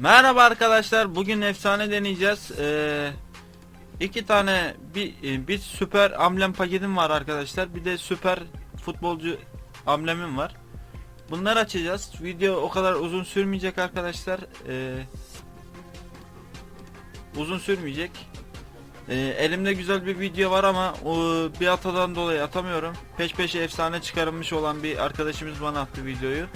Merhaba arkadaşlar. Bugün efsane deneyeceğiz. Ee, iki tane bir, e, bir süper amblem paketim var arkadaşlar. Bir de süper futbolcu amblemim var. Bunları açacağız. Video o kadar uzun sürmeyecek arkadaşlar. Ee, uzun sürmeyecek. Ee, elimde güzel bir video var ama o, bir hatadan dolayı atamıyorum. Peş peşe efsane çıkarılmış olan bir arkadaşımız bana attı videoyu.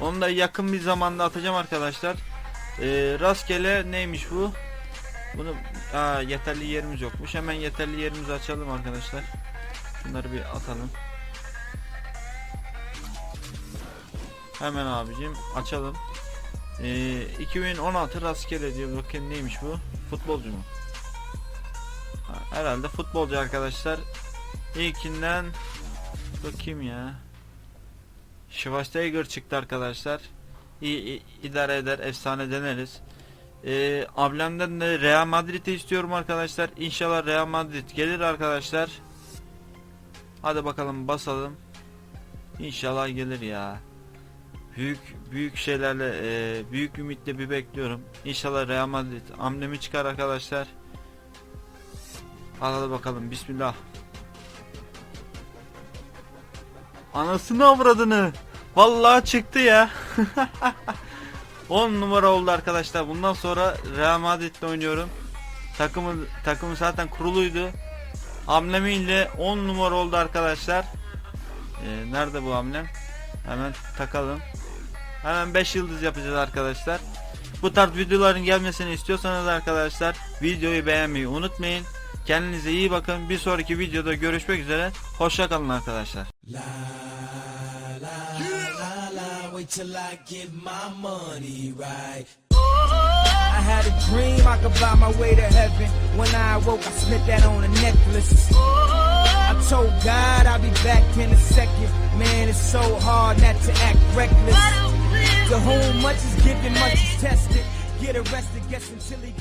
Onu da yakın bir zamanda atacağım arkadaşlar. Ee, rastgele neymiş bu? Bunu aa, yeterli yerimiz yokmuş. Hemen yeterli yerimizi açalım arkadaşlar. Bunları bir atalım. Hemen abicim açalım. Ee, 2016 rastgele diyor. Bakın neymiş bu? Futbolcu mu? Ha, herhalde futbolcu arkadaşlar. İlkinden bakayım ya. Schwarzenegger çıktı arkadaşlar. İyi, idare eder, efsane deneriz. Ee, ablemden de Real Madrid'i istiyorum arkadaşlar. İnşallah Real Madrid gelir arkadaşlar. Hadi bakalım basalım. İnşallah gelir ya. Büyük büyük şeylerle e, büyük ümitle bir bekliyorum. İnşallah Real Madrid amblemi çıkar arkadaşlar. Hadi bakalım bismillah. Anasını avradını. Vallahi çıktı ya. 10 numara oldu arkadaşlar. Bundan sonra Real Madrid'le oynuyorum. Takımın takımı zaten kuruluydu. Hamlemiyle 10 numara oldu arkadaşlar. Ee, nerede bu hamlem? Hemen takalım. Hemen 5 yıldız yapacağız arkadaşlar. Bu tarz videoların gelmesini istiyorsanız arkadaşlar videoyu beğenmeyi unutmayın. Kendinize iyi bakın. Bir sonraki videoda görüşmek üzere. Hoşça kalın arkadaşlar. La la la la, wait till I get my money right. I had a dream I could buy my way to heaven. When I awoke, I slipped that on a necklace. I told God I'll be back in a second. Man, it's so hard not to act reckless. To whom much is given, much is tested. Get arrested, guess until he get.